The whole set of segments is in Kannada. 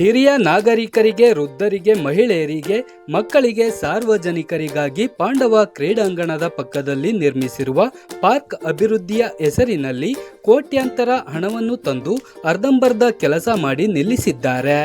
ಹಿರಿಯ ನಾಗರಿಕರಿಗೆ, ವೃದ್ಧರಿಗೆ, ಮಹಿಳೆಯರಿಗೆ, ಮಕ್ಕಳಿಗೆ, ಸಾರ್ವಜನಿಕರಿಗಾಗಿ ಪಾಂಡವ ಕ್ರೀಡಾಂಗಣದ ಪಕ್ಕದಲ್ಲಿ ನಿರ್ಮಿಸಿರುವ ಪಾರ್ಕ್ ಅಭಿವೃದ್ಧಿಯ ಹೆಸರಿನಲ್ಲಿ ಕೋಟ್ಯಾಂತರ ಹಣವನ್ನು ತಂದು ಅರ್ಧಂಬರ್ಧ ಕೆಲಸ ಮಾಡಿ ನಿಲ್ಲಿಸಿದ್ದಾರೆ.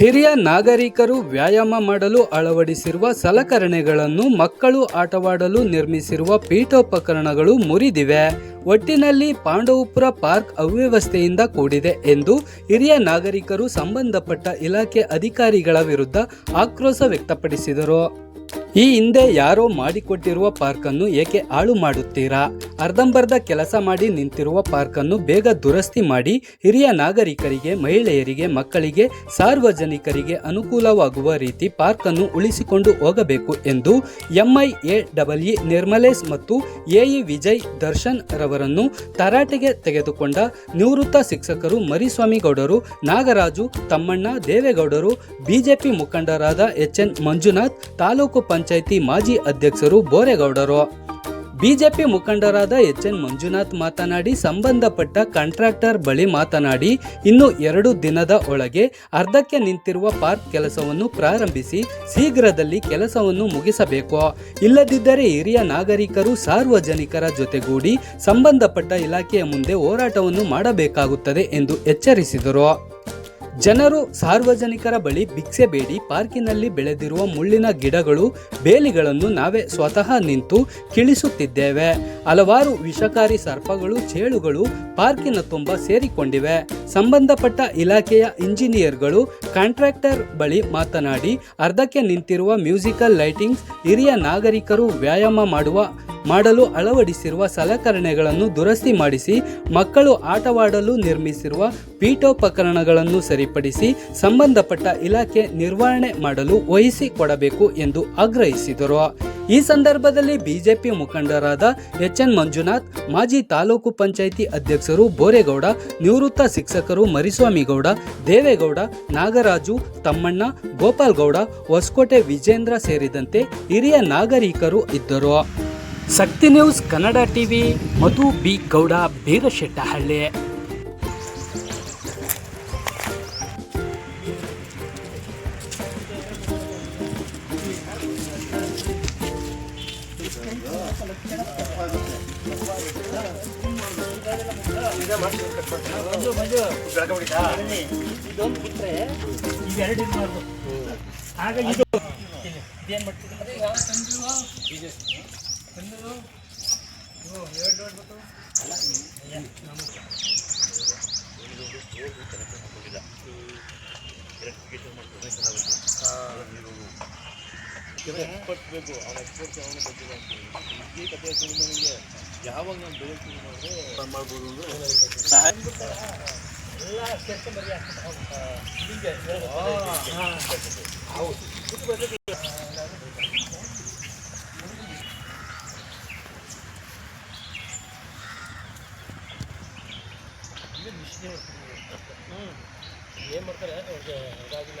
ಹಿರಿಯ ನಾಗರಿಕರು ವ್ಯಾಯಾಮ ಮಾಡಲು ಅಳವಡಿಸಿರುವ ಸಲಕರಣೆಗಳನ್ನು ಮಕ್ಕಳು ಆಟವಾಡಲು ನಿರ್ಮಿಸಿರುವ ಪೀಠೋಪಕರಣಗಳು ಮುರಿದಿವೆ. ಒಟ್ಟಿನಲ್ಲಿ ಪಾಂಡವಪುರ ಪಾರ್ಕ್ ಅವ್ಯವಸ್ಥೆಯಿಂದ ಕೂಡಿದೆ ಎಂದು ಹಿರಿಯ ನಾಗರಿಕರು ಸಂಬಂಧಪಟ್ಟ ಇಲಾಖೆ ಅಧಿಕಾರಿಗಳ ವಿರುದ್ಧ ಆಕ್ರೋಶ ವ್ಯಕ್ತಪಡಿಸಿದರು. ಈ ಹಿಂದೆ ಯಾರೋ ಮಾಡಿಕೊಟ್ಟಿರುವ ಪಾರ್ಕನ್ನು ಏಕೆ ಹಾಳು ಮಾಡುತ್ತೀರಾ? ಅರ್ಧಂಬರ್ಧ ಕೆಲಸ ಮಾಡಿ ನಿಂತಿರುವ ಪಾರ್ಕನ್ನು ಬೇಗ ದುರಸ್ತಿ ಮಾಡಿ ಹಿರಿಯ ನಾಗರಿಕರಿಗೆ, ಮಹಿಳೆಯರಿಗೆ, ಮಕ್ಕಳಿಗೆ, ಸಾರ್ವಜನಿಕರಿಗೆ ಅನುಕೂಲವಾಗುವ ರೀತಿ ಪಾರ್ಕನ್ನು ಉಳಿಸಿಕೊಂಡು ಹೋಗಬೇಕು ಎಂದು ಎಂಐಎ ಡಬ್ಲ್ಇ ನಿರ್ಮಲೇಶ್ ಮತ್ತು ಎಇ ವಿಜಯ್ ದರ್ಶನ್ ರವರನ್ನು ತರಾಟೆಗೆ ತೆಗೆದುಕೊಂಡ ನಿವೃತ್ತ ಶಿಕ್ಷಕರು ಮರಿಸ್ವಾಮಿ ಗೌಡರು ನಾಗರಾಜು ತಮ್ಮಣ್ಣ ದೇವೇಗೌಡರು, ಬಿಜೆಪಿ ಮುಖಂಡರಾದ ಎಚ್ ಎನ್ ಮಂಜುನಾಥ್, ತಾಲೂಕು ಪಂಚಾಯಿತಿ ಮಾಜಿ ಅಧ್ಯಕ್ಷರು ಬೋರೇಗೌಡರು. ಬಿಜೆಪಿ ಮುಖಂಡರಾದ ಎಚ್ ಎನ್ ಮಂಜುನಾಥ್ ಮಾತನಾಡಿ, ಸಂಬಂಧಪಟ್ಟ ಕಾಂಟ್ರಾಕ್ಟರ್ ಬಳಿ ಮಾತನಾಡಿ, ಇನ್ನು ಎರಡು ದಿನದ ಒಳಗೆ ಅರ್ಧಕ್ಕೆ ನಿಂತಿರುವ ಪಾರ್ಕ್ ಕೆಲಸವನ್ನು ಪ್ರಾರಂಭಿಸಿ, ಶೀಘ್ರದಲ್ಲಿ ಕೆಲಸವನ್ನು ಮುಗಿಸಬೇಕು. ಇಲ್ಲದಿದ್ದರೆ ಹಿರಿಯ ನಾಗರಿಕರು ಸಾರ್ವಜನಿಕರ ಜೊತೆಗೂಡಿ ಸಂಬಂಧಪಟ್ಟ ಇಲಾಖೆಯ ಮುಂದೆ ಹೋರಾಟವನ್ನು ಮಾಡಬೇಕಾಗುತ್ತದೆ ಎಂದು ಎಚ್ಚರಿಸಿದರು. ಜನರು ಸಾರ್ವಜನಿಕರ ಬಳಿ ಭಿಕ್ಷೆ ಬೇಡಿ ಪಾರ್ಕಿನಲ್ಲಿ ಬೆಳೆದಿರುವ ಮುಳ್ಳಿನ ಗಿಡಗಳು, ಬೇಲಿಗಳನ್ನು ನಾವೇ ಸ್ವತಃ ನಿಂತು ಕಿಳಿಸುತ್ತಿದ್ದೇವೆ. ಹಲವಾರು ವಿಷಕಾರಿ ಸರ್ಪಗಳು, ಚೇಳುಗಳು ಪಾರ್ಕಿನ ತುಂಬ ಸೇರಿಕೊಂಡಿವೆ. ಸಂಬಂಧಪಟ್ಟ ಇಲಾಖೆಯ ಇಂಜಿನಿಯರ್ಗಳು, ಕಾಂಟ್ರಾಕ್ಟರ್ ಬಳಿ ಮಾತನಾಡಿ, ಅರ್ಧಕ್ಕೆ ನಿಂತಿರುವ ಮ್ಯೂಸಿಕಲ್ ಲೈಟಿಂಗ್ಸ್ ಹಿರಿಯ ನಾಗರಿಕರು ವ್ಯಾಯಾಮ ಮಾಡುವ, ಮಾಡಲು ಅಳವಡಿಸಿರುವ ಸಲಕರಣೆಗಳನ್ನು ದುರಸ್ತಿ ಮಾಡಿಸಿ, ಮಕ್ಕಳು ಆಟವಾಡಲು ನಿರ್ಮಿಸಿರುವ ಪೀಠೋಪಕರಣಗಳನ್ನು ಸರಿಪಡಿಸಿ, ಸಂಬಂಧಪಟ್ಟ ಇಲಾಖೆ ನಿರ್ವಹಣೆ ಮಾಡಲು ವಹಿಸಿಕೊಡಬೇಕು ಎಂದು ಆಗ್ರಹಿಸಿದರು. ಈ ಸಂದರ್ಭದಲ್ಲಿ ಬಿಜೆಪಿ ಮುಖಂಡರಾದ ಎಚ್ ಎನ್ ಮಂಜುನಾಥ್, ಮಾಜಿ ತಾಲೂಕು ಪಂಚಾಯಿತಿ ಅಧ್ಯಕ್ಷರು ಬೋರೇಗೌಡ, ನಿವೃತ್ತ ಶಿಕ್ಷಕರು ಮರಿಸ್ವಾಮಿಗೌಡ, ದೇವೇಗೌಡ, ನಾಗರಾಜು, ತಮ್ಮಣ್ಣ, ಗೋಪಾಲ್ಗೌಡ, ಹೊಸಕೋಟೆ ವಿಜೇಂದ್ರ ಸೇರಿದಂತೆ ಹಿರಿಯ ನಾಗರಿಕರು ಇದ್ದರು. Shakti news Kannada TV, Madhu B Gowda, Beerashettahalli. ಇದೊಂದು ಬಿಟ್ಟರೆ ಇವೆರಡು ಇರಬಾರ್ದು ಆಗ ಇದು. ಏನು ಮಾಡ್ತಿದ್ದೆ ಅದೇ ಯಾವ ತಂದಿರುವ ಇದೆ ತಂದಿರು ಓ ನಮಸ್ಕಾರ ಎಪ್ಪತ್ತು ಅವ್ನ ಎಕ್ಸ್ಪರ್ಟ್ ಯಾವಾಗ ಗೊತ್ತಿಲ್ಲ ಅಂತೇಳಿ ಈ ಕಥೆ ನನಗೆ ಯಾವಾಗ ನಾನು ಬೆಳಿತೀನಿ ಅಂದರೆ ಮಾಡ್ಬೋದು ಅಂದರೆ ಎಲ್ಲ ಕೆಲಸ ಬರೀ ಹೀಗೆ ಹೌದು. ಏನು ಮಾಡ್ತಾರೆ? ಅವ್ರಿಗೆ ಇದಾಗಿಲ್ಲ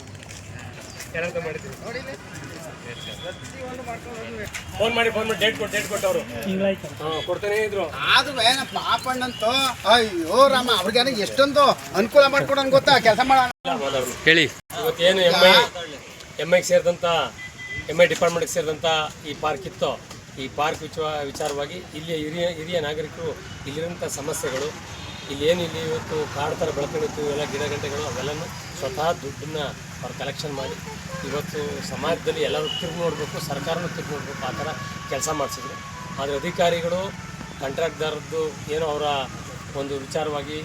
ಇಲ್ಲ ಇಲ್ಲ ಫೋನ್ ಮಾಡಿ ಫೋನ್ ಮಾಡಿ ಡೇಟ್ ಕೊಟ್ಟು ಡೇಟ್ ಕೊಟ್ಟವರು ತಿಂಗಳಾಯ್ತು ಕೊಡ್ತಾನೆ ಇದ್ರು. ಆದ್ರೂ ಏನ ಪಾಪಣ್ಣಂತೂ ಅಯ್ಯೋ ರಾಮ ಅವ್ರಿಗೆ ಎಷ್ಟೊಂದು ಅನುಕೂಲ ಮಾಡ್ಕೊಡ ಗೊತ್ತಾ? ಕೆಲಸ ಮಾಡೋಣ. ಹೇಳಿ. ಇವತ್ತೇನು ಎಂ ಐ ಎಂ ಐಗೆ ಸೇರಿದಂಥ ಎಂ ಐ ಡಿಪಾರ್ಟ್ಮೆಂಟ್ಗೆ ಸೇರಿದಂಥ ಈ ಪಾರ್ಕ್ ಇತ್ತು. ಈ ಪಾರ್ಕ್ ವಿಚಾರ ವಿಚಾರವಾಗಿ ಇಲ್ಲಿಯ ಹಿರಿಯ ಹಿರಿಯ ನಾಗರಿಕರು ಇಲ್ಲಿರೋಂಥ ಸಮಸ್ಯೆಗಳು ಇಲ್ಲಿ ಏನು ಇಲ್ಲಿ ಇವತ್ತು ಕಾಡು ಥರ ಬೆಳ್ಕೊಂಡಿತ್ತು ಎಲ್ಲ ಗಿಡ ಗಂಟೆಗಳು ಅವೆಲ್ಲನೂ ಸ್ವತಃ ದುಡ್ಡನ್ನ ಅವ್ರು ಕಲೆಕ್ಷನ್ ಮಾಡಿ, ಇವತ್ತು ಸಮಾಜದಲ್ಲಿ ಎಲ್ಲರೂ ತಿರುಗಿ ನೋಡಬೇಕು, ಸರ್ಕಾರನೂ ತಿರುಗಿ ನೋಡಬೇಕು, ಆ ಥರ ಕೆಲಸ ಮಾಡಿಸಿದ್ರು. ಆದರೆ ಅಧಿಕಾರಿಗಳು ಕಾಂಟ್ರಾಕ್ಟ್ದಾರದ್ದು ಏನೋ ಅವರ ಒಂದು ವಿಚಾರವಾಗಿ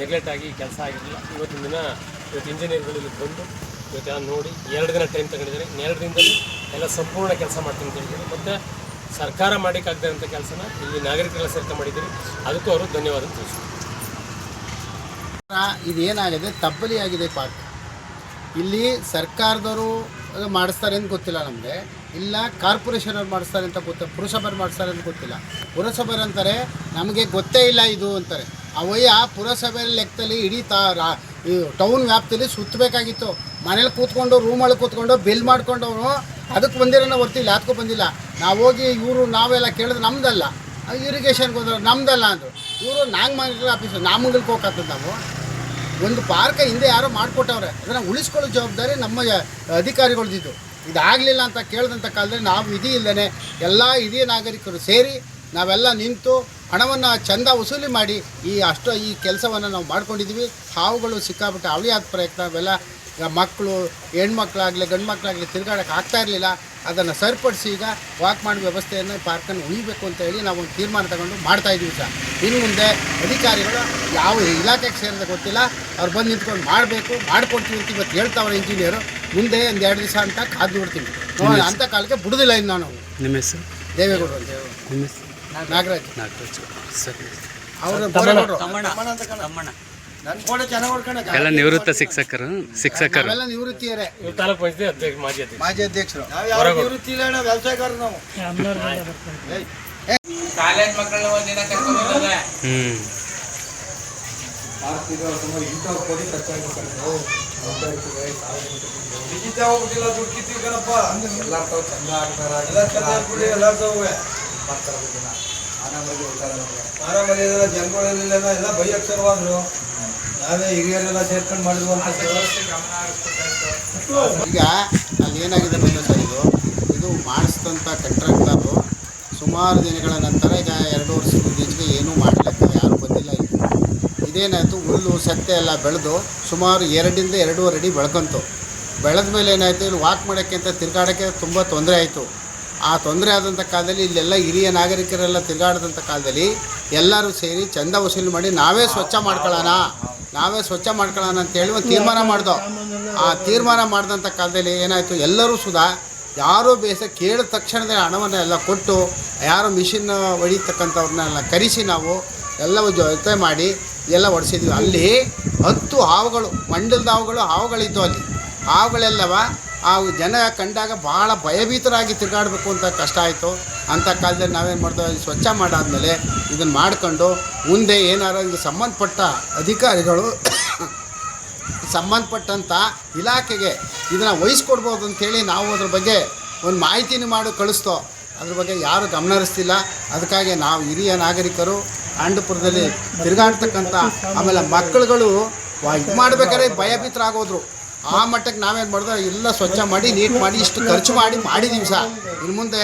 ನೆಗ್ಲೆಕ್ಟ್ ಆಗಿ ಕೆಲಸ ಆಗಿರಲಿಲ್ಲ. ಇವತ್ತಿನ ದಿನ ಇವತ್ತು ಇಂಜಿನಿಯರ್ಗಳು ಇಲ್ಲಿ ಬಂದು ಇವತ್ತೆಲ್ಲ ನೋಡಿ, ಎರಡು ದಿನ ಟೈಮ್ ತಗೊಂಡಿದ್ದಾರೆ. ಎರಡು ದಿನದಲ್ಲಿ ಎಲ್ಲ ಸಂಪೂರ್ಣ ಕೆಲಸ ಮಾಡ್ತೀನಿ ಅಂತ ಹೇಳಿದ್ದಾರೆ ಮತ್ತು ಸರ್ಕಾರ ಮಾಡೋಕ್ಕಾಗದೇ ಅಂತ ಕೆಲಸನ ಇಲ್ಲಿ ನಾಗರಿಕರೆಲ್ಲ ಸೇರ್ಕೊಂಡು ಮಾಡಿದ್ದೀರಿ. ಅದಕ್ಕೂ ಅವರು ಧನ್ಯವಾದ ತಿಳಿಸ್ತಾರೆ ಇದೇನಾಗಿದೆ? ತಬ್ಬಲಿಯಾಗಿದೆ ಪಾರ್ಕ್ ಇಲ್ಲಿ ಸರ್ಕಾರದವರು ಮಾಡಿಸ್ತಾರೆ ಅಂತ ಗೊತ್ತಿಲ್ಲ ನಮಗೆ. ಇಲ್ಲ ಕಾರ್ಪೊರೇಷನ್ ಅವ್ರು ಮಾಡಿಸ್ತಾರೆ ಅಂತ ಗೊತ್ತ, ಪುರಸಭೆ ಮಾಡಿಸ್ತಾರೆ ಅಂತ ಗೊತ್ತಿಲ್ಲ. ಪುರಸಭೆ ಅಂತಾರೆ, ನಮಗೆ ಗೊತ್ತೇ ಇಲ್ಲ ಇದು ಅಂತಾರೆ. ಅವಯ್ಯ ಪುರಸಭೆ ಲೆಕ್ಕದಲ್ಲಿ ಇಡೀ ತಾ, ರಾ- ಈ ಟೌನ್ ವ್ಯಾಪ್ತಿಯಲ್ಲಿ ಸುತ್ತಬೇಕಾಗಿತ್ತು ಮನೇಲಿ ಕೂತ್ಕೊಂಡು ರೂಮಲ್ಲಿ ಕೂತ್ಕೊಂಡು ಬಿಲ್ ಮಾಡ್ಕೊಂಡವನು ಅದಕ್ಕೆ ಬಂದಿರೋನ ಹೊರ್ತಿಲ್ಲ ಅದಕ್ಕೂ ಬಂದಿಲ್ಲ. ನಾವು ಹೋಗಿ ಇವರು ನಾವೆಲ್ಲ ಕೇಳಿದ್ರೆ ನಮ್ದಲ್ಲ. ಇರಿಗೇಷನ್ಗೆ ಹೋದ್ರೆ ನಮ್ದಲ್ಲ ಅಂದರು. ಇವರು ನಾಂಗ್ ಆಫೀಸು ನಾಮಂಗಲ್ಗೆ ಹೋಗತ್ತದ ನಾವು. ಒಂದು ಪಾರ್ಕ ಹಿಂದೆ ಯಾರೋ ಮಾಡಿಕೊಟ್ಟವ್ರೆ. ಅದನ್ನು ಉಳಿಸ್ಕೊಳ್ಳೋ ಜವಾಬ್ದಾರಿ ನಮ್ಮ ಅಧಿಕಾರಿಗಳ್ದಿದ್ದು. ಇದಾಗಲಿಲ್ಲ ಅಂತ ಕೇಳಿದಂಥ ಕಾಲದಲ್ಲಿ ನಾವು ವಿಧಿ ಇಲ್ಲದೇ ಎಲ್ಲ ಹಿರಿಯ ನಾಗರಿಕರು ಸೇರಿ ನಾವೆಲ್ಲ ನಿಂತು ಹಣವನ್ನು ಚಂದ ವಸೂಲಿ ಮಾಡಿ ಈ ಅಷ್ಟು, ಈ ಕೆಲಸವನ್ನು ನಾವು ಮಾಡ್ಕೊಂಡಿದ್ದೀವಿ ಹಾವುಗಳು ಸಿಕ್ಕಾಬಿಟ್ಟು ಅವಳಿಯಾದ ಪ್ರಯತ್ನ ಅವೆಲ್ಲ ಮಕ್ಕಳು, ಹೆಣ್ಮಕ್ಳಾಗಲಿ ಗಂಡು ಮಕ್ಕಳಾಗಲಿ ತಿರುಗಾಡೋಕೆ ಆಗ್ತಾ ಇರಲಿಲ್ಲ. ಅದನ್ನು ಸರಿಪಡಿಸಿ ಈಗ ವಾಕ್ ಮಾಡೋ ವ್ಯವಸ್ಥೆಯನ್ನು ಪಾರ್ಕನ್ನು ಉಳಿಬೇಕು ಅಂತ ಹೇಳಿ ನಾವು ಒಂದು ತೀರ್ಮಾನ ತಗೊಂಡು ಮಾಡ್ತಾ ಇದ್ದೀವಿ ಸರ್. ಇನ್ನು ಮುಂದೆ ಅಧಿಕಾರಿಗಳು ಯಾವ ಇಲಾಖೆಗೆ ಸೇರಿದ ಗೊತ್ತಿಲ್ಲ. ಅವ್ರು ಬಂದು ನಿಂತ್ಕೊಂಡು ಮಾಡಬೇಕು ಮಾಡ್ಕೊಡ್ತೀವಿ ಅಂತ ಇವತ್ತು ಹೇಳ್ತಾವ್ರೆ ಇಂಜಿನಿಯರು ಮುಂದೆ ಒಂದು ಎರಡು ದಿವಸ ಅಂತ ಕಾದು ನೋಡ್ತೀವಿ ಅಂಥ ಅಂತ ಕಾಲಕ್ಕೆ ಬಿಡುದಿಲ್ಲ ಇನ್ನು ನಾನು. ನಿಮ್ಮ ಹೆಸರು? ದೇವೇಗೌಡರು ನಿಮ್ಮ ಹೆಸರು? ನಾಗರಾಜ್. ನಾಗರಾಜ್. ಸರಿ. ಅವರು ಬೋರೇಗೌಡರು ಎಲ್ಲ ನಿವೃತ್ತ ಶಿಕ್ಷಕರು ಶಿಕ್ಷಕರು. ನಿವೃತ್ತಿಯರೇ. ತಾಲೂಕು ಪಂಚಾಯತಿ ಮಾಜಿ ಅಧ್ಯಕ್ಷ. ಮಾಜಿ ಅಧ್ಯಕ್ಷರು. ವ್ಯವಸಾಯಗಾರರು ನಾವು. ಕಾಲೇಜ್ ಮಕ್ಕಳನ್ನ ಒಂದಿನ ಕರ್ಕೊಂಡು ಹೋಗೋದ ಹ್ಮ್. ಹೋಗ್ಬಿಟ್ಟಿಲ್ಲ ದುಡ್ಡು ಕಿತ್ತೀವಿ ಕಣಪ್ಪ. ಎಲ್ಲಾರ್ ತಾವ್ ಚಂದ ಆಗ್ತಾರ. ಎಲ್ಲ ಚಂದ ಆಗ್ಬಿಡಿ ಎಲ್ಲಾರ್ ತಾವು ಆರಾಮಲ್ಲಿ ಇದೆಲ್ಲ ಜನಗಳೆಲ್ಲ ಎಲ್ಲ ಬೈ ಅಕ್ಷರವಾದ್ರು ನಾವೇ ಹಿರಿಯರೆಲ್ಲ ಸೇರ್ಕೊಂಡು ಮಾಡಿದ್ವು ಅಂತ ಈಗ ಅಲ್ಲಿ ಏನಾಗಿದೆ ಬಂದ ಸರ್ ಇದು? ಇದು ಮಾಡಿಸಿದಂಥ ಕಂಟ್ರಾಕ್ಟರು ಸುಮಾರು ದಿನಗಳ ನಂತರ ಈಗ ಎರಡು ವರ್ಷದ ಈಚೆಗೆ ಏನೂ ಮಾಡಲಿಕ್ಕೆ ಯಾರೂ ಬಂದಿಲ್ಲ ಇದು ಇದೇನಾಯಿತು? ಹುಲ್ಲು, ಸತ್ತೆ ಎಲ್ಲ ಬೆಳೆದು ಸುಮಾರು ಎರಡರಿಂದ ಎರಡೂವರೆ ಅಡಿ ಬೆಳ್ಕೊಂತು. ಬೆಳೆದ ಮೇಲೆ ಏನಾಯಿತು? ಇಲ್ಲಿ ವಾಕ್ ಮಾಡೋಕ್ಕೆ ಅಂತ ತಿರುಗಾಡೋಕ್ಕೆ ತುಂಬ ತೊಂದರೆ ಆಯಿತು. ಆ ತೊಂದರೆ ಆದಂಥ ಕಾಲದಲ್ಲಿ ಇಲ್ಲೆಲ್ಲ ಹಿರಿಯ ನಾಗರಿಕರೆಲ್ಲ ತಿರುಗಾಡಿದಂಥ ಕಾಲದಲ್ಲಿ ಎಲ್ಲರೂ ಸೇರಿ ಚಂದ ವಸೂಲಿ ಮಾಡಿ ನಾವೇ ಸ್ವಚ್ಛ ಮಾಡ್ಕೊಳ್ಳೋಣ. ನಾವೇ ಸ್ವಚ್ಛ ಮಾಡ್ಕೊಳ್ಳೋಣ ಅಂತೇಳಿ ಒಂದು ತೀರ್ಮಾನ ಮಾಡ್ದೋ. ಆ ತೀರ್ಮಾನ ಮಾಡಿದಂಥ ಕಾಲದಲ್ಲಿ ಏನಾಯಿತು? ಎಲ್ಲರೂ ಸುಧಾ ಯಾರೂ ಬೇಸ ಕೇಳಿದ ತಕ್ಷಣದ ಹಣವನ್ನು ಎಲ್ಲ ಕೊಟ್ಟು, ಯಾರೋ ಮಿಷಿನ್ ಹೊಡಿತಕ್ಕಂಥವ್ರನ್ನೆಲ್ಲ ಕರೆಸಿ ನಾವು ಎಲ್ಲವೂ ಜೊತೆ ಮಾಡಿ ಎಲ್ಲ ಹೊಡೆಸಿದ್ವಿ ಅಲ್ಲಿ ಹತ್ತು ಹಾವುಗಳು, ಮಂಡಲದ ಹಾವುಗಳು, ಹಾವುಗಳಿತ್ತು ಅಲ್ಲಿ. ಹಾವುಗಳೆಲ್ಲವ ಆ ಜನ ಕಂಡಾಗ ಭಾಳ ಭಯಭೀತರಾಗಿ ತಿರುಗಾಡಬೇಕು ಅಂತ ಕಷ್ಟ ಆಯಿತು. ಅಂಥ ಕಾಲದಲ್ಲಿ ನಾವೇನು ಮಾಡ್ತೇವೆ? ಸ್ವಚ್ಛ ಮಾಡಾದಮೇಲೆ ಇದನ್ನು ಮಾಡ್ಕೊಂಡು ಮುಂದೆ ಏನಾರು ಇದು ಸಂಬಂಧಪಟ್ಟ ಅಧಿಕಾರಿಗಳು ಸಂಬಂಧಪಟ್ಟಂಥ ಇಲಾಖೆಗೆ ಇದನ್ನು ವಹಿಸ್ಕೊಡ್ಬೋದು ಅಂತೇಳಿ ನಾವು ಅದ್ರ ಬಗ್ಗೆ ಒಂದು ಮಾಹಿತಿನೂ ಮಾಡಿ ಕಳಿಸ್ತೋ. ಅದ್ರ ಬಗ್ಗೆ ಯಾರು ಗಮನ ಹರಿಸ್ತಿಲ್ಲ ಅದಕ್ಕಾಗಿ ನಾವು ಹಿರಿಯ ನಾಗರಿಕರು ಆಂಡಪುರದಲ್ಲಿ ತಿರುಗಾಡ್ತಕ್ಕಂಥ ಆಮೇಲೆ ಮಕ್ಕಳುಗಳು ಇದು ಮಾಡ್ಬೇಕಾದ್ರೆ ಭಯಭೀತರಾಗೋದ್ರು. ಆ ಮಟ್ಟಕ್ಕೆ ನಾವೇನು ಮಾಡಿದ್ರೆ ಎಲ್ಲ ಸ್ವಚ್ಛ ಮಾಡಿ, ನೀಟ್ ಮಾಡಿ, ಇಷ್ಟು ಖರ್ಚು ಮಾಡಿ ಮಾಡಿದ್ದೀವಿ ಸಹ ಇನ್ನು ಮುಂದೆ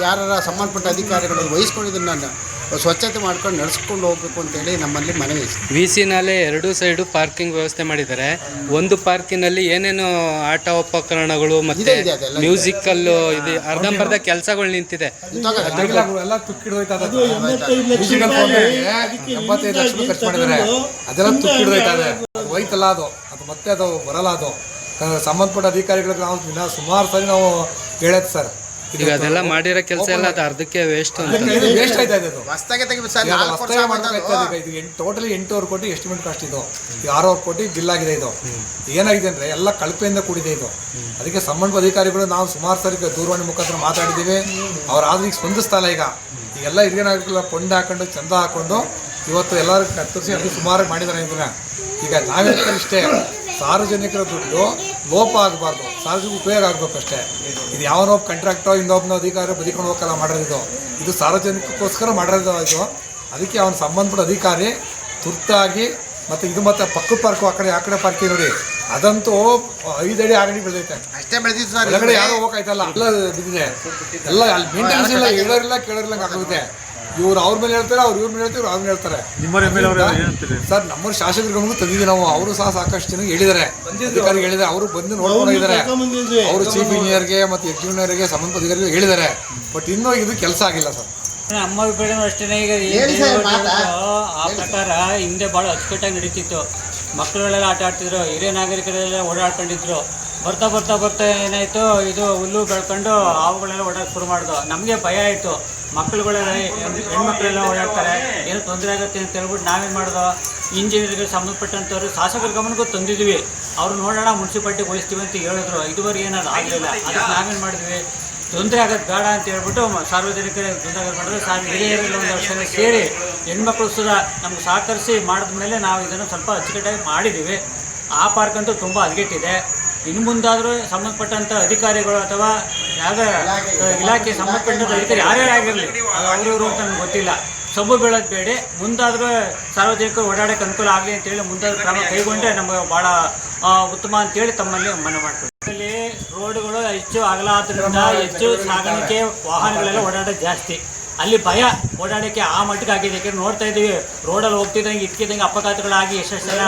ಯಾರ ಸಂಬಂಧಪಟ್ಟ ಅಧಿಕಾರಿಗಳು ವಹಿಸ್ಕೊಂಡಿದ್ದನ್ನು ಸ್ವಚ್ಛತೆ ಮಾಡ್ಕೊಂಡು ನಡೆಸ್ಕೊಂಡು ಹೋಗ್ಬೇಕು ಅಂತೇಳಿ ನಮ್ಮಲ್ಲಿ ಮನವಿ ಸರ್. ವಿ ಸಿ ನಾಲೆ ಎರಡು ಸೈಡು ಪಾರ್ಕಿಂಗ್ ವ್ಯವಸ್ಥೆ ಮಾಡಿದ್ದಾರೆ. ಒಂದು ಪಾರ್ಕಿನಲ್ಲಿ ಏನೇನು ಆಟ ಉಪಕರಣಗಳು ಮತ್ತೆ ಇದೆ, ಇದೆ, ಅದೆಲ್ಲ ಇದೆ. ಮ್ಯೂಸಿಕಲ್ ಇದು ಅರ್ಧಂಬರ್ಧ ಕೆಲಸಗಳು ನಿಂತಿದೆ. ಇವಾಗ ಎಲ್ಲ ತುಕ್ಕಿಡ್ದೋಯ್ತಾ ಎಂಬತ್ತೈದು ಲಕ್ಷ ರೂಪಾಯಿ ಖರ್ಚು ಮಾಡಿದ್ದಾರೆ. ಅದೆಲ್ಲ ಇದೆ ಅದು ಹೋಯ್ತಲ್ಲ ಅದು. ಅದು ಮತ್ತೆ ಅದು ಬರಲ್ಲ ಅದು. ಕ- ಸಂಬಂಧಪಟ್ಟ ಅಧಿಕಾರಿಗಳಿಗೆ ನಾವು ದಿನ ಸುಮಾರು ಸರಿ ನಾವು ಹೇಳತ್ ಸರ್. ಈಗ ಅದೆಲ್ಲ ಮಾಡಿರೋ ಕೆಲಸ ಎಲ್ಲ ಅದು ಅರ್ಧಕ್ಕೆ ವೇಸ್ಟ್ ಅಂತ. ವೇಸ್ಟ್ ಆಯ್ತಾ ಇದೆ ತೆಗಿಬೇಕು ಸರ್ ನಾಲ್ಕು ವರ್ಷ ಅದು. ಇದು ಎಂಟು ಟೋಟಲಿ ಎಂಟೂವರೆ ಕೋಟಿ ಎಸ್ಟಿಮೇಟ್ ಕಾಸ್ಟ್ ಇದು. ಈಗ ಆರೂವರೆ ಕೋಟಿ ಬಿಲ್ ಆಗಿದೆ ಇದು. ಏನಾಗಿದೆ ಅಂದ್ರೆ ಎಲ್ಲ ಕಳಪೆಯಿಂದ ಕೂಡಿದೆ ಇದು. ಅದಕ್ಕೆ ಸಂಬಂಧ ಅಧಿಕಾರಿಗಳು ನಾವು ಸುಮಾರು ಸರಿ ದೂರವಾಣಿ ಮುಖಾಂತರ ಮಾತಾಡಿದ್ದೀವಿ. ಅವ್ರು ಆದ್ರೂ ಈಗ ಸ್ಪಂದಿಸ್ತಾ ಇಲ್ಲ ಈಗ. ಈಗೆಲ್ಲ ಹಿರಿಯ ನಾಗರಿಕರೆಲ್ಲ ಕೊಂಡ್ ಹಾಕೊಂಡು ಚಂದ ಹಾಕೊಂಡು ಇವತ್ತು ಎಲ್ಲರೂ ಕತ್ತರಿಸಿ ಅದು ಸುಮಾರು ಮಾಡಿದ್ದಾರೆ ಇದನ್ನ. ಈಗ ನಾಗರಿಕರು ಇಷ್ಟೇ. ಸಾರ್ವಜನಿಕರ ದುಡ್ಡು ಲೋಪ ಆಗಬಾರ್ದು. ಸಾರ್ವಜನಿಕ ಉಪಯೋಗ ಆಗಬೇಕು ಅಷ್ಟೇ. ಇದು ಯಾವನೋ ಕಾಂಟ್ರಾಕ್ಟೋ ಇನ್ನೊಬ್ಬನ ಅಧಿಕಾರಿ ಬದಿಕೊಂಡು ಹೋಗಲ್ಲ ಮಾಡಿರೋದು ಇದು? ಸಾರ್ವಜನಿಕಕ್ಕೋಸ್ಕರ ಮಾಡಿರೋದು ಇದು? ಅದಕ್ಕೆ ಅವನ ಸಂಬಂಧಪಟ್ಟ ಅಧಿಕಾರಿ ತುರ್ತಾಗಿ ಮತ್ತು ಇದು ಮತ್ತೆ ಪಕ್ಕ ಪಾರ್ಕು ಆ ಕಡೆ ಆ ಕಡೆ ಪಾರ್ಕಿ ನೋಡಿ. ಅದಂತೂ ಅಡಿ ಆರಡಿ ಬೆಳೆದೈತೆ. ಅಷ್ಟೇ ಬೆಳೆದಿತ್ತು ಸರ್ ಒಳಗಡೆ ಯಾರೋ ಹೋಗಾಯ್ತಲ್ಲ. ಎಲ್ಲ ಬಿದ್ದಿದೆ. ಎಲ್ಲ ಅಲ್ಲಿ ಮೇಂಟೆನೆನ್ಸ್ ಇಲ್ಲ ಹೇಳೋರಿಲ್ಲ ಕೇಳೋರಿಲ್ಲ ಆಗುತ್ತೆ ಇವ್ರು ಅವ್ರ ಮೇಲೆ ಹೇಳ್ತಾರೆ ಅವ್ರು ಇವ್ರ ಮೇಲೆ ಹೇಳ್ತಾರೆ ಅವ್ರ ಮೇಲೆ ಹೇಳ್ತಾರೆ. ಸರ್ ನಮ್ಮ ಶಾಸಕರ ಗಮನಕ್ಕೂ ತಂದಿದ್ದೀವಿ ನಾವು. ಅವರು ಸಹ ಸಾಕಷ್ಟು ಜನ ಹೇಳಿದ್ದಾರೆ. ಅಧಿಕಾರಿ ಹೇಳಿದ್ದಾರೆ. ಅವರು ಬಂದು ನೋಡ್ಕೊಂಡಿದ್ದಾರೆ ಅವರು ಚೀಫ್ ಇಂಜಿನಿಯರ್ಗೆ ಮತ್ತು ಎಕ್ಸಿಕ್ಯೂಟಿವ್ಗೆ ಸಂಬಂಧ ಅಧಿಕಾರಿಗಳು ಹೇಳಿದ್ದಾರೆ. ಬಟ್ ಇನ್ನೂ ಇದು ಕೆಲಸ ಆಗಿಲ್ಲ ಸರ್. ನಮ್ಮ ಅಭಿಪ್ರಾಯ ಅಷ್ಟೇ ಈಗ ಈ ಸರ್, ಮಾತಾ? ಆ ಪ್ರಕಾರ ಹಿಂದೆ ಭಾಳ ಅಚ್ಚುಕಟ್ಟಾಗಿ ನಡೀತಿತ್ತು. ಮಕ್ಕಳುಗಳೆಲ್ಲ ಆಟ ಆಡ್ತಿದ್ರು. ಹಿರಿಯ ನಾಗರಿಕರೆಲ್ಲ ಓಡಾಡ್ಕೊಂಡಿದ್ರು. ಬರ್ತಾ ಬರ್ತಾ ಬರ್ತಾ ಏನಾಯಿತು? ಇದು ಹುಲ್ಲು ಬೆಳ್ಕೊಂಡು ಹಾವುಗಳೆಲ್ಲ ಓಡಾಡಕ್ಕೆ ಶುರು ಮಾಡಿದ್ರು ನಮಗೆ ಭಯ ಆಯಿತು. ಮಕ್ಕಳುಗಳೆಲ್ಲ ಹೆಣ್ಮಕ್ಳೆಲ್ಲ ಓಡಾಡ್ತಾರೆ, ಏನು ತೊಂದರೆ ಆಗುತ್ತೆ ಅಂತ ಹೇಳ್ಬಿಟ್ಟು ನಾವೇನು ಮಾಡೋದು? ಇಂಜಿನಿಯರ್ಗೆ ಸಂಬಂಧಪಟ್ಟಂಥವ್ರು ಶಾಸಕರ ಗಮನಕ್ಕೂ ತಂದಿದ್ವಿ. ಅವರು ನೋಡೋಣ ಮುನ್ಸಿಪಾಲ್ಟಿಗೆ ವಹಿಸ್ತೀವಿ ಅಂತ ಹೇಳಿದ್ರು. ಇದುವರೆಗೆ ಏನಾದ್ರು ಆಗಲಿಲ್ಲ. ಅದಕ್ಕೆ ನಾವೇನು ಮಾಡಿದ್ವಿ? ತೊಂದರೆ ಆಗೋದು ಬೇಡ ಅಂತ ಹೇಳ್ಬಿಟ್ಟು ಸಾರ್ವಜನಿಕರೇ ಸಾರ್ವಜನಿಕರಿಗೆ ತೊಂದರೆ ಆಗೋದು ಮಾಡಿದ್ರೆ. ಸಾ, ಹಿರಿಯರಲ್ಲಿ ಒಂದು ವರ್ಷ ಸೇರಿ ಹೆಣ್ಮಕ್ಳು ಸುಧಾ ನಮ್ಗೆ ಸಹಕರಿಸಿ ಮಾಡಿದ್ಮೇಲೆ ನಾವು ಇದನ್ನು ಸ್ವಲ್ಪ ಅಚ್ಚುಕಟ್ಟಾಗಿ ಮಾಡಿದ್ದೀವಿ. ಆ ಪಾರ್ಕ್ ಅಂತೂ ತುಂಬ ಹದಗೆಟ್ಟಿದೆ. ಇನ್ನು ಮುಂದಾದರೂ ಸಂಬಂಧಪಟ್ಟಂಥ ಅಧಿಕಾರಿಗಳು ಅಥವಾ ಯಾವುದೇ ಇಲಾಖೆ ಸಂಬಂಧಪಟ್ಟಂಥ ಅಧಿಕಾರಿ ಯಾರೇ ಆಗಿರಲಿ ಅವರು ಅಂತ ನನಗೆ ಗೊತ್ತಿಲ್ಲ. ಸಬ್ಬು ಬೀಳೋದು ಬೇಡಿ. ಮುಂದಾದರೂ ಸಾರ್ವಜನಿಕರು ಓಡಾಡೋಕ್ಕೆ ಅನುಕೂಲ ಆಗಲಿ ಅಂತೇಳಿ ಮುಂದಾದ್ರೂ ಕ್ರಮ ಕೈಗೊಂಡ್ರೆ ನಮಗೆ ಭಾಳ ಉತ್ತಮ ಅಂತೇಳಿ ತಮ್ಮಲ್ಲಿ ಮನವಿ ಮಾಡ್ತೀವಿ. ಇಲ್ಲಿ ರೋಡ್ಗಳು ಹೆಚ್ಚು ಆಗಲಾದ್ರಿಂದ ಹೆಚ್ಚು ಸಾಗಾಣಿಕೆ ವಾಹನಗಳೆಲ್ಲ ಓಡಾಡೋದು ಜಾಸ್ತಿ. ಅಲ್ಲಿ ಭಯ ಓಡಾಡೋಕ್ಕೆ ಆ ಮಟ್ಟಿಗೆ ಆಗಿದೆ. ಯಾಕಂದ್ರೆ ನೋಡ್ತಾ ಇದ್ದೀವಿ ರೋಡಲ್ಲಿ ಹೋಗ್ತಿದ್ದಂಗೆ ಇಟ್ಕಿದಂಗೆ ಅಪಘಾತಗಳಾಗಿ ಎಷ್ಟೆಷ್ಟು ಜನ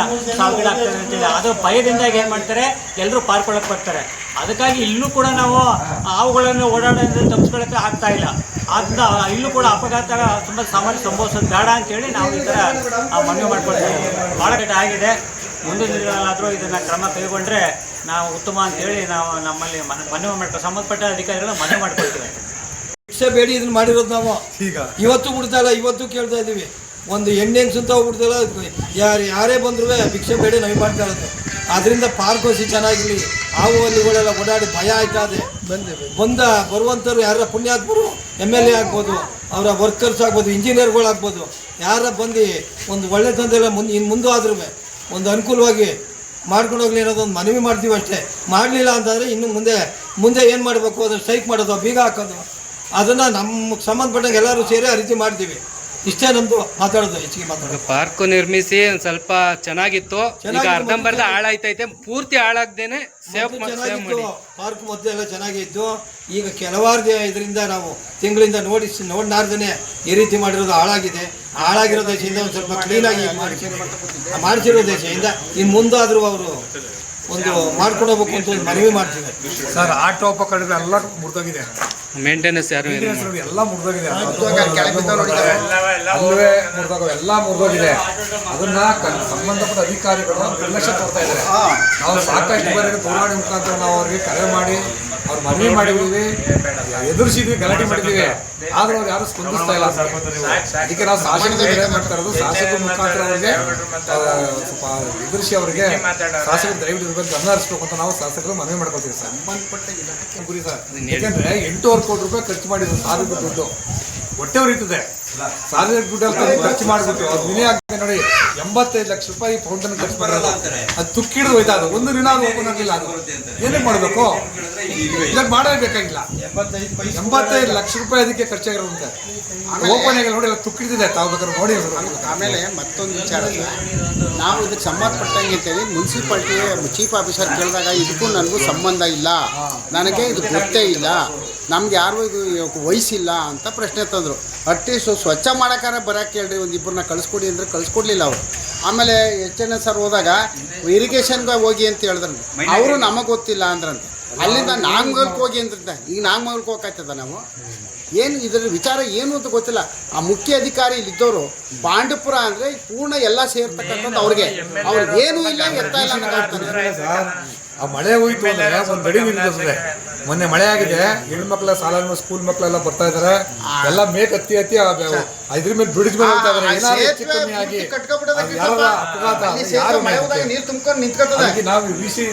ಅಂತೇಳಿ ಅದು ಭಯದಿಂದ ಏನು ಮಾಡ್ತಾರೆ ಎಲ್ಲರೂ ಪಾರ್ಕೊಳಕ್ಕೆ ಬರ್ತಾರೆ. ಅದಕ್ಕಾಗಿ ಇಲ್ಲೂ ಕೂಡ ನಾವು ಅವುಗಳನ್ನು ಓಡಾಡೋದ್ರಿಂದ ತಪ್ಪಿಸ್ಕೊಳ್ಳೋಕ್ಕೆ ಆಗ್ತಾ ಇಲ್ಲ. ಆದ್ದರಿಂದ ಇಲ್ಲೂ ಕೂಡ ಅಪಘಾತ ತುಂಬ ಸಾಮಾನ್ಯ ಸಂಭವಿಸೋದು ಬೇಡ ಅಂತೇಳಿ ನಾವು ಈ ಥರ ಮನವಿ ಮಾಡ್ಕೊಳ್ತೀವಿ ಭಾಳ ಕೆಟ್ಟ ಆಗಿದೆ. ಮುಂದಿನ ದಿನಗಳಲ್ಲಾದರೂ ಇದನ್ನು ಕ್ರಮ ಕೈಗೊಂಡ್ರೆ ನಾವು ಉತ್ತಮ ಅಂತೇಳಿ ನಾವು ನಮ್ಮಲ್ಲಿ ಮನ ಮನವಿ ಮಾಡ್ಕೊ, ಸಂಬಂಧಪಟ್ಟ ಅಧಿಕಾರಿಗಳು ಮನವಿ ಮಾಡ್ಕೊಳ್ತೀವಿ. ಭಿಕ್ಷೆ ಬೇಡಿ ಇದನ್ನ ಮಾಡಿರೋದು ನಾವು. ಈಗ. ಇವತ್ತು ಬಿಡ್ತಾ ಇಲ್ಲ ಇವತ್ತು ಕೇಳ್ತಾ ಇದ್ದೀವಿ. ಒಂದು ಎಣ್ಣೆ ಸುತ್ತ ಹೋಗ್ಬಿಡ್ತಲ್ಲ ಯಾರು ಯಾರೇ ಬಂದ್ರು ಭಿಕ್ಷೆ ಬೇಡಿ ನಮಗೆ ಮಾಡ್ತಾ ಇರೋದು. ಅದರಿಂದ ಪಾರ್ಕ್ ಹೊಸಿ ಚೆನ್ನಾಗಿರಲಿ. ಹಾವು ಹಲ್ಲಿಗಳೆಲ್ಲ ಓಡಾಡಿ ಭಯ ಆಯ್ತಾ ಬಂದೆ ಬಂದ. ಬರುವಂಥವ್ರು ಯಾರ ಪುಣ್ಯಾತ್ಮರು? ಎಂ ಎಲ್ ಎ ಆಗ್ಬೋದು ಅವರ ವರ್ಕರ್ಸ್ ಆಗ್ಬೋದು ಇಂಜಿನಿಯರ್ಗಳು ಆಗ್ಬೋದು. ಯಾರ ಬಂದು ಒಂದು ಒಳ್ಳೆ ತಂದೆಲ್ಲ ಮುಂದೆ ಇನ್ನು ಮುಂದೆ ಆದ್ರೂ ಒಂದು ಅನುಕೂಲವಾಗಿ ಮಾಡ್ಕೊಂಡು ಹೋಗ್ಲಿ ಅನ್ನೋದು ಒಂದು ಮನವಿ ಮಾಡ್ತೀವಿ ಅಷ್ಟೇ. ಮಾಡಲಿಲ್ಲ ಅಂತಂದರೆ ಇನ್ನು ಮುಂದೆ ಮುಂದೆ ಏನು ಮಾಡಬೇಕು? ಅದನ್ನು ಸ್ಟ್ರೈಕ್ ಮಾಡೋದು ಬೀಗ ಹಾಕೋದು. ಅದನ್ನು ನಮ್ಗೆ ಸಂಬಂಧಪಟ್ಟಂಗೆ ಎಲ್ಲರೂ ಸೇರಿ ಆ ರೀತಿ ಮಾಡ್ತೀವಿ. ಇಷ್ಟೇ ನಮ್ದು ಮಾತಾಡೋದು ಹೆಚ್ಚಿಗೆ ಮಾತಾಡೋದು. ಪಾರ್ಕ್ ನಿರ್ಮಿಸಿ ಒಂದ್ ಸ್ವಲ್ಪ ಚೆನ್ನಾಗಿತ್ತು. ಈಗ ಚೆನ್ನಾಗಿತ್ತು, ಅರ್ಧಂಬರ್ಧ ಹಾಳಾಯ್ತೈತೆ. ಪೂರ್ತಿ ಹಾಳಾಗ್ದೇನೆ ಸೇವ್ ಸೇವ್ ಚೆನ್ನಾಗಿತ್ತು. ಮಾಡಿ. ಪಾರ್ಕ್ ಮೊದಲೆಲ್ಲ ಚೆನ್ನಾಗಿತ್ತು. ಈಗ ಕೆಲವಾರು ಇದರಿಂದ ನಾವು ತಿಂಗಳಿಂದ ನೋಡಿ ನೋಡ್ನಾರ್ದೇ ಈ ರೀತಿ ಮಾಡಿರೋದು ಹಾಳಾಗಿದೆ. ಹಾಳಾಗಿರೋ ದೇಶದಿಂದ ಒಂದ್ ಸ್ವಲ್ಪ ಕ್ಲೀನಾಗಿ ಆಗಿ ಮಾಡಿಸಿರೋ ದೇಶದಿಂದ ಇನ್ನು ಮುಂದಾದರೂ ಅವರು ಒಂದು ಮಾಡ್ಕೊಂಡು ಹೋಗ್ಬೇಕು ಅಂತ ಒಂದು ಮನವಿ ಮಾಡ್ತೀವಿ ಸರ್ ಆಟೋ ಉಪಕರಣಗಳು ಎಲ್ಲ ಮುರಿದೋಗಿದೆ. ಮೇಂಟೆನೆನ್ಸ್ ಯಾರು ಎಲ್ಲ ಮುರಿದೋಗಿದೆ. ಅಲ್ಲವೇ ಮುರಿದೋಗ ಎಲ್ಲ ಮುರಿದೋಗಿದೆ. ಅದನ್ನ ಕ- ಸಂಬಂಧಪಟ್ಟ ಅಧಿಕಾರಿಗಳು ನಿರ್ಲಕ್ಷ್ಯ ತೋರ್ತಾ ಇದ್ದಾರೆ. ನಾವು ಸಾಕಷ್ಟು ಬಾರಿ ತೋರಾಡಿ ಮುಖಾಂತರ ನಾವು ಅವರಿಗೆ ಕರೆ ಮಾಡಿ ಅವ್ರು ಮನವಿ ಮಾಡಿದ್ವಿ ಎದುರಿಸಿದ್ವಿ ಗಲಾಟೆ ಮಾಡಿದ್ದೀವಿ. ಆದ್ರೆ ಅವ್ರು ಯಾರು ಸ್ಪಂದಿಸ್ತಾ ಇಲ್ಲ. ಅದಕ್ಕೆ ನಾವು ಶಾಸಕರು ಏನ್ ಮಾಡ್ತಾ ಇರೋದು ಶಾಸಕರ ಮುಖಾಂತರ ಅವ್ರಿಗೆ ಸ್ವಲ್ಪ ಎದುರಿಸಿ ಅವರಿಗೆ ಶಾಸಕರು ದಯವಿಟ್ಟು ಇದ್ರ ಬಗ್ಗೆ ಗಮನ ಹರಿಸ್ಬೇಕು ಅಂತ ನಾವು ಶಾಸಕರು ಮನವಿ ಮಾಡ್ಕೊಳ್ತೀವಿ ಸರ್. ಗುರಿ ಸರ್. ಯಾಕಂದ್ರೆ ಎಂಟೂವರೆ ಕೋಟಿ ರೂಪಾಯಿ ಖರ್ಚು ಮಾಡಿದ್ರು ಸಾರಿಗೆ ದುಡ್ಡು. ಹೊಟ್ಟೆ ಉರಿತದೆ ಸಾರ್ವಜನಿಕ ದುಡ್ಡಲ್ಲಿ ಖರ್ಚು ಮಾಡಿಬಿಟ್ಟು ಅದು ವಿನಯ ಆಗ್ತದೆ ನೋಡಿ ಎಂಬತ್ತೈದು ಲಕ್ಷ ರೂಪಾಯಿ ಫೌಂಡನ್ ಖರ್ಚು ಮಾಡಿರೋದು ಅದು ತುಕ್ಕಿಡಿದು ಹೋಯ್ತಾ ಅದು. ಒಂದು ದಿನ ಓಪನ್ ಆಗಿಲ್ಲ ಅದು. ಏನಕ್ಕೆ ಮಾಡಬೇಕು? ಇದಕ್ಕೆ ಮಾಡಲೇಬೇಕಾಗಿಲ್ಲ ಎಂಬತ್ತೈದು ಲಕ್ಷ ರೂಪಾಯಿ ಅದಕ್ಕೆ ಖರ್ಚಾಗಿರುತ್ತೆ ಓಪನ್ ಆಗಿ ನೋಡಿ ಎಲ್ಲ ತುಕ್ಕಿಡ್ತಿದೆ. ತಾವು ಬೇಕಾದ್ರೆ ನೋಡಿ ಆಮೇಲೆ ಮತ್ತೊಂದು ವಿಚಾರ ನಾವು ಇದಕ್ಕೆ ಸಂಬಂಧಪಟ್ಟಂಗೆ ಅಂತೇಳಿ ಮುನ್ಸಿಪಾಲ್ಟಿ ಚೀಫ್ ಆಫೀಸರ್ ಕೇಳಿದಾಗ ಇದಕ್ಕೂ ನನಗೂ ಸಂಬಂಧ ಇಲ್ಲ. ನನಗೆ ಇದು ಗೊತ್ತೇ ಇಲ್ಲ. ನಮ್ಗೆ ಯಾರು ಇದು ವಯಸ್ಸಿಲ್ಲ ಅಂತ ಪ್ರಶ್ನೆ ತಂದರು. ಅಟ್ಲೀಸ್ಟ್ ಸ್ವಚ್ಛ ಮಾಡೋಕ್ಕಾರ ಬರೋಕ್ಕೆ ಹೇಳ್ರಿ, ಒಂದು ಇಬ್ಬರನ್ನ ಕಳಿಸ್ಕೊಡಿ ಅಂದರೆ ಕಳಿಸ್ಕೊಡ್ಲಿಲ್ಲ ಅವರು. ಆಮೇಲೆ ಎಚ್ ಎನ್ ಎಸ್ ಆರ್ ಹೋದಾಗ ಇರಿಗೇಷನ್ಗೆ ಹೋಗಿ ಅಂತ ಹೇಳಿದ್ರು. ಅವರು ನಮಗೆ ಗೊತ್ತಿಲ್ಲ ಅಂದ್ರಂತೆ. ಅಲ್ಲಿಂದ ನಾಗಮಗಲ್ಗೆ ಹೋಗಿ ಅಂದ್ರಂತೆ. ಈಗ ನಾಗಮಗಲ್ಗೆ ಹೋಗಕ್ಕಾಯ್ತದ ನಾವು? ಏನು ಇದರ ವಿಚಾರ ಏನು ಅಂತ ಗೊತ್ತಿಲ್ಲ. ಆ ಮುಖ್ಯ ಅಧಿಕಾರಿ ಇಲ್ಲಿದ್ದವರು, ಪಾಂಡಪುರ ಅಂದರೆ ಪೂರ್ಣ ಎಲ್ಲ ಸೇರ್ತಕ್ಕಂಥದ್ದು ಅವ್ರಿಗೆ. ಅವ್ರಿಗೆ ಏನೂ ಇಲ್ಲ, ಎತ್ತ ಇಲ್ಲ. ಆ ಮಳೆ ಹೋಯ್ತು ಒಂದು ಅಡಿ ಮೊನ್ನೆ ಮಳೆ ಆಗಿದೆ. ಹೆಣ್ಮಕ್ಳ ಸಾಲ ಸ್ಕೂಲ್ ಮಕ್ಕಳೆಲ್ಲ ಬರ್ತಾ ಇದಾರೆ. ಎಲ್ಲ ಮೇಕ್ ಹತ್ತಿ ಹತ್ತಿ ಇದ್ರ ಮೇಲೆ ಬ್ರಿಡ್ಜ್ ಮೇಲೆ ಹೋಗ್ತಾ ಇದಾರೆ. ಅಪಘಾತ ಯಾರು ನಾವು ವಿ ಸಿ